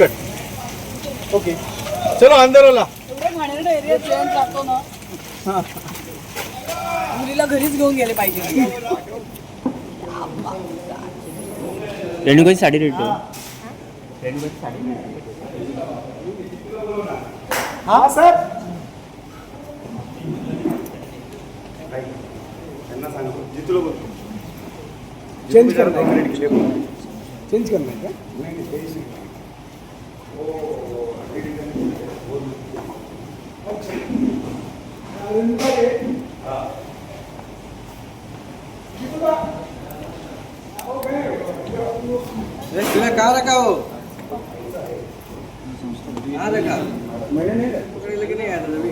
Cut okay चलो अंदर ना. मुलीला घरीच घेऊन गेले पाहिजे. रेणुकाची साडी रेट हा सर. चेंज करणार चेंज करणार का? तुला का रखा हो? का रखा? मैंने नहीं पकड़े की नहीं आया था अभी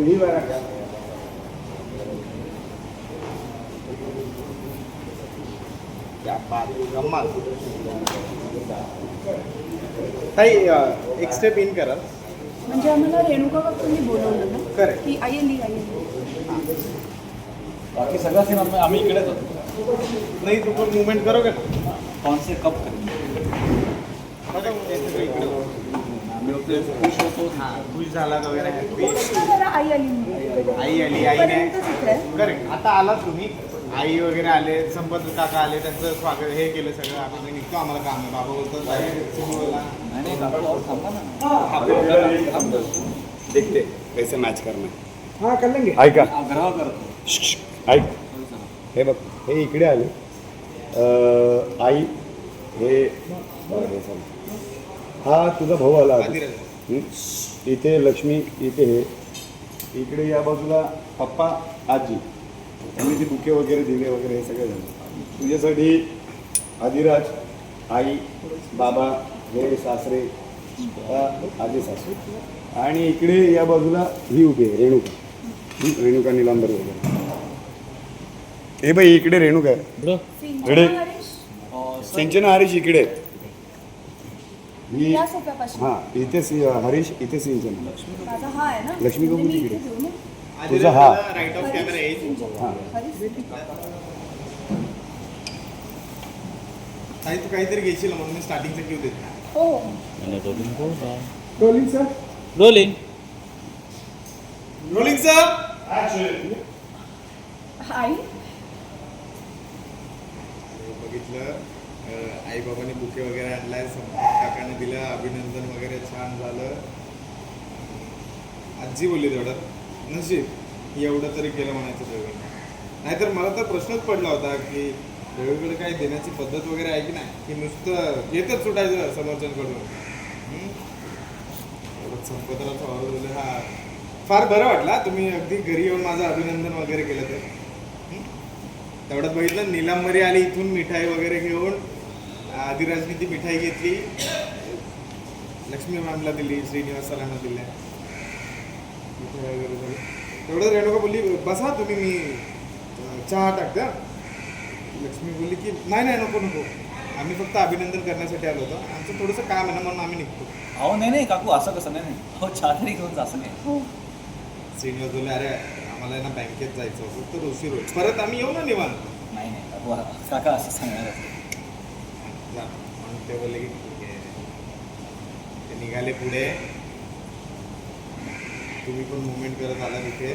यही वाला क्या क्या बात कमाल। ताई एक स्टेप इन करा. म्हणजे आम्हाला रेणुका काकूंनी बोलवलं ना Correct. की आई आली आई आली. बाकी सगळा सीन आम्ही आम्ही इकडेच होतो. नहीं तो कोई मूवमेंट करोगे? ना कौन से कप करेंगे आम्ही होतो खुश होतो. खुश झाला वगैरे? happy. जरा आई आली. म्हणून. आई आली आईने. इथपर्यंतच इकडे आहे. करेक्ट आता आलात तुम्ही. आई वगैरे आले संपत काका आले त्यांचं स्वागत हे केलं सगळं. मी निघतो आम्हाला काम आहे. बाबा बोलतो कैसे मॅच करणार. हा कर लेंगे ऐका. ऐक. हे बघ हे इकडे आले. अं, आई हे हे. हा तुझा भाऊ आला. हं? इथे लक्ष्मी इथे हे. इकडे या बाजूला पप्पा आजी. त्यांनी ते बुके वगैरे दिले वगैरे हे सगळं झालं. तुझ्यासाठी आदिराज आई बाबा हे सासरे आजी सासरे आणि इकडे या बाजूला ही उभी आहे रेणुका? रेणुका निलांबर वगैरे. हे बाई इकडे रेणुका आहे. रेडे? सिंचन हरीश इकडे आहेत. ही हां इथे हरीश इथे सिंचन. माझा हा आहे ना? लक्ष्मी म्हणजे मी तुझा हा. राईट ऑफ कॅमेरा येईल. हां हरीश? ताई तू काहीतरी घेशील म्हणून मी स्टार्टिंगचं क्यू देत. हो. Rolling sir rolling rolling sir आई? बघितलं. आई बाबाने बुके वगैरे आणलाय संपत काकाने दिलं अभिनंदन वगैरे छान झालं. आजी बोलली तेवढं. नशीब एवढं तरी केलं म्हणायचं सगळं नाहीतर मला तर प्रश्नच पडला होता की देवीकडे काही देण्याची पद्धत वगैरे आहे की नाही? की नुसतं घेतच सुटायचं समोरच्यांकडून हम्म? एवढं संपतराचं ऑर्डर हा. फार बरं वाटला. तुम्ही अगदी घरी येऊन माझं अभिनंदन वगैरे केलं तर. तेवढ्यात बघितलं निलांबरी आली इथून मिठाई वगैरे घेऊन आदिराजनी ती मिठाई घेतली. लक्ष्मी मॅमला दिली श्रीनिवास सरांना दिल्या. तेवढं रेणुका बोलली बसा तुम्ही मी चहा टाकते हं." लक्ष्मी बोलली की नाही नाही नको नको. आम्ही फक्त अभिनंदन करण्यासाठी आलो होतो. आमचं थोडंसं काम आहे ना म्हणून आम्ही निघतो. अहो नाही नाही काकू असं कसं नाही नाही. हो चहा तरी घेऊन जा असं नाही. हो. श्रीनिवास बोलले अरे आम्हाला आहे ना बँकेत जायचं होतं तर उशीर होईल. परत आम्ही येऊ ना निवांत. नाही नाही काकू काका असं सांगणार जा. म्हणून ते बोलले की ठीक आहे. ते निघाले पुढे. तुम्ही पण मुवमेंट करत आला तिथे.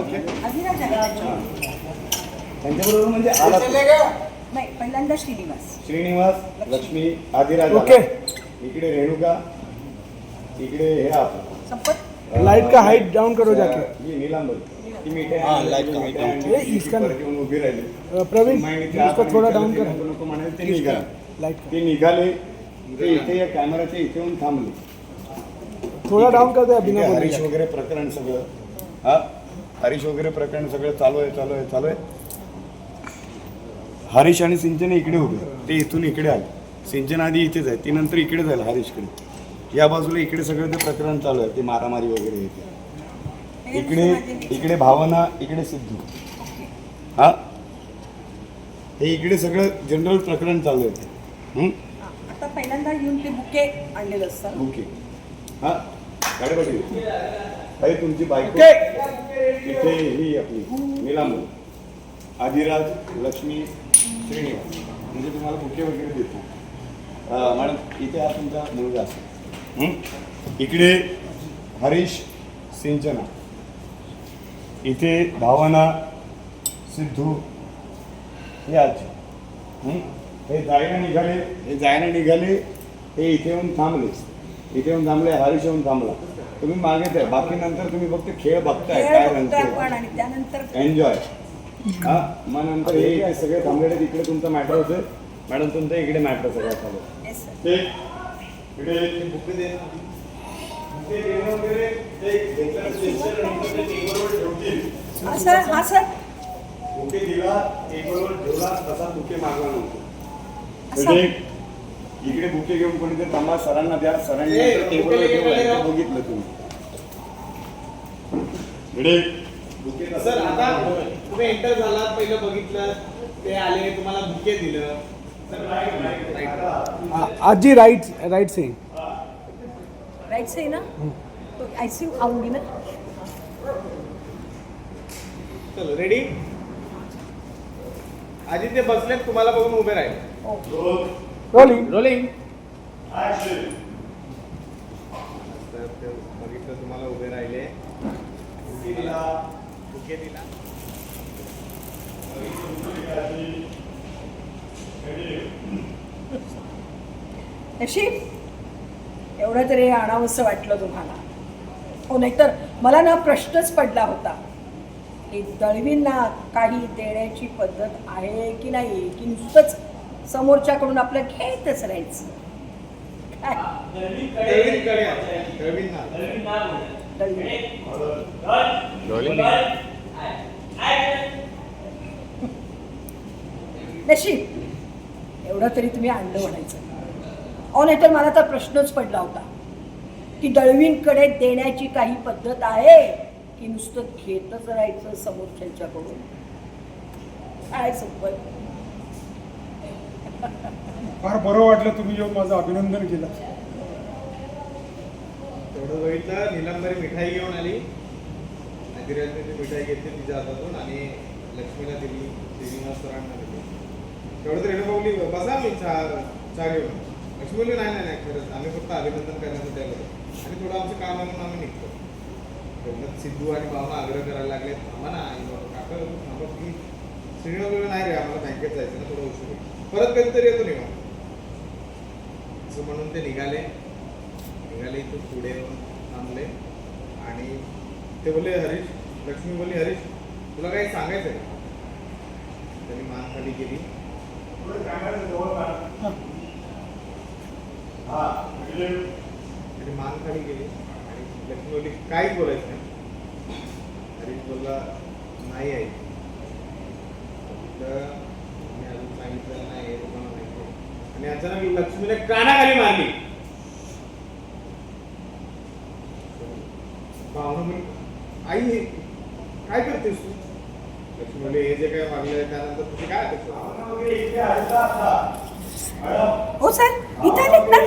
ओके. त्यांच्याबरोबर म्हणजे आला तू. नाही पहिल्यांदा श्रीनिवास. श्रीनिवास लक्ष्मी. आदिराज. ओके. इकडे रेणुका इकडे हे आपण संपत? लाइट का हाइट डाउन करो जाके? निलांबरी. हां, लाइट का ये इसका उभी राहिली. प्रवीण इसको थोड़ा डाउन ते कर. नको नको म्हणाले ते निघाले. लाइट ते निघाले. ते इथे या कॅमेराच्या इथे येऊन थांबले. थोड़ा डाउन कर दे अभी इथे ना हरीश वगैरे प्रकरण सगळं. हा? हरीश वगैरे प्रकरण सगळं चालू आहे चालू आहे चालू आहे. हरीश आणि सिंचन इकडे होते ते इथून इकडे आले. सिंचन आधी इथेच आहे. ती नंतर इकडे झालं हरीशकडे. या बाजूला इकडे सगळं ते प्रकरण चालू आहे. ते मारामारी वगैरे येते. इकडे इकडे भावना इकडे सिद्धू. हा? हे इकडे सगळं जनरल प्रकरण चालू आहे. हं? आता पहिल्यांदा येऊन ते बुके आणलेलं असतं ओके हा? अरे तुमची बायको इथे ही आपली निलांबू. आदिराज लक्ष्मी श्रीनिवास. म्हणजे तुम्हाला बुके वगैरे देतो. मॅडम इथे हा तुमचा मुलगा असेल? इकडे हरीश सिंचना. इथे भावना सिद्धू हे आजी हं? हे जायला निघाले हे जायला निघाले हे इथे येऊन थांबले. इथे येऊन थांबले हरीश येऊन थांबला. तुम्ही मागेच आहे बाकी नंतर तुम्ही फक्त खेळ बघताय काय त्यानंतर एन्जॉय हा मग नंतर हे सगळे थांबलेले तिकडे तुमचं मॅटर होतं. मॅडम तुमचं इकडे मॅटर सगळं चालू इकडे बुके दे. नंतर. हा हा ठेवला तसा बुके मागला नव्हतो. इकडे बुके घेऊन कोणीतरी थांबा सरांना द्या. सरांनी टेबलवर बुके ठेवला घे, इथे बघितलं तुम्ही इकडे बुके सर आता तुम्ही एंटर झालात पहिलं बघितलं ते आले तुम्हाला बुके दिलं. आजी right right say. Right say ना? तो ऐसी आऊंगी ना? चलो रेडी आधी ते बसलेत तुम्हाला बघून उभे राहिले. रोलिंग रोलिंग बघितलं तुम्हाला उभे राहिले नशीब एवढं तरी आणावंसं वाटलं तुम्हाला. हो नाहीतर मला ना प्रश्नच पडला होता की दळवींना काही देण्याची पद्धत आहे की नाही? की नुसतंच समोरच्याकडून आपलं घेतच राहायचं. काय? नशीब. एवढं तरी तुम्ही आणलं म्हणायचं. अहो नाहीतर मला तर प्रश्नच पडला होता. की दळवींकडे देण्याची काही पद्धत आहे की नुसतं घेतच राहायचं समोरच्यांच्याकडून काय संपत फार बरं वाटलं तुम्ही येऊन माझं अभिनंदन केलं. तेवढं बघितलं निलंबरी मिठाई घेऊन आली. नदिराजने ती मिठाई घेतली तिच्या हातातून आणि लक्ष्मीला दिली श्रीनिवास सरांना दिली. तेवढं तरी बोलली बसा मी चहा चहा घेऊन लक्ष्मी बोलली नाही नाही खरंच. आम्ही फक्त अभिनंदन करण्यासाठी आलो. आणि थोडं आमचं काम आहे म्हणून आम्ही निघतो. तेवढ्यात सिद्धू आणि भावना आग्रह करायला लागले थांबा ना आई बाबा काका थांबा की श्रीनिवास नाही रे आम्हाला बँकेत जायचं ना थोडं उशीर परत कधीतरी येतो निघा असं म्हणून ते निघाले. निघाले इथं पुढे येऊन थांबले. आणि ते बोलले हरीश लक्ष्मी बोलली हरीश तुला काही सांगायचं आहे त्यांनी मान खाली केली. त्यांनी मान खाली केली. आणि लक्ष्मी बोलली काहीच बोलायचं नाही. हरीश बोलला नाही आहे म्हटलं, मी अजून सांगितलं नाही हे तुम्हाला माहिती आहे." आणि अचानक लक्ष्मीने कानाखाली मारली. भावना आई हे काय करतेस तू? लक्ष्मी म्हणली हे जे काय मागले त्यानंतर तुझी काय अपेक्षा हो सर. इथे आलेत ना?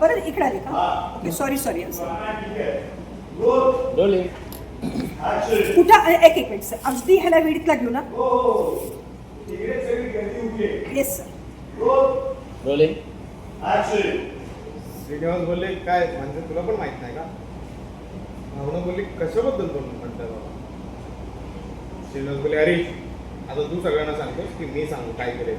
परत इकडे आले का? ओके सॉरी सॉरी कुठं? एक एक मिनिट सर. अगदी ह्याला विडीतला घेऊ ना? येस सर रोलिंग श्रीनिवास बोलले काय म्हणजे तुला पण माहीत नाही का? भावना बोलली कशाबद्दल बोल म्हणताय बाबा? श्रीनिवास बोलले अरे आता तू सगळ्यांना सांगतोस की मी सांगू काय तर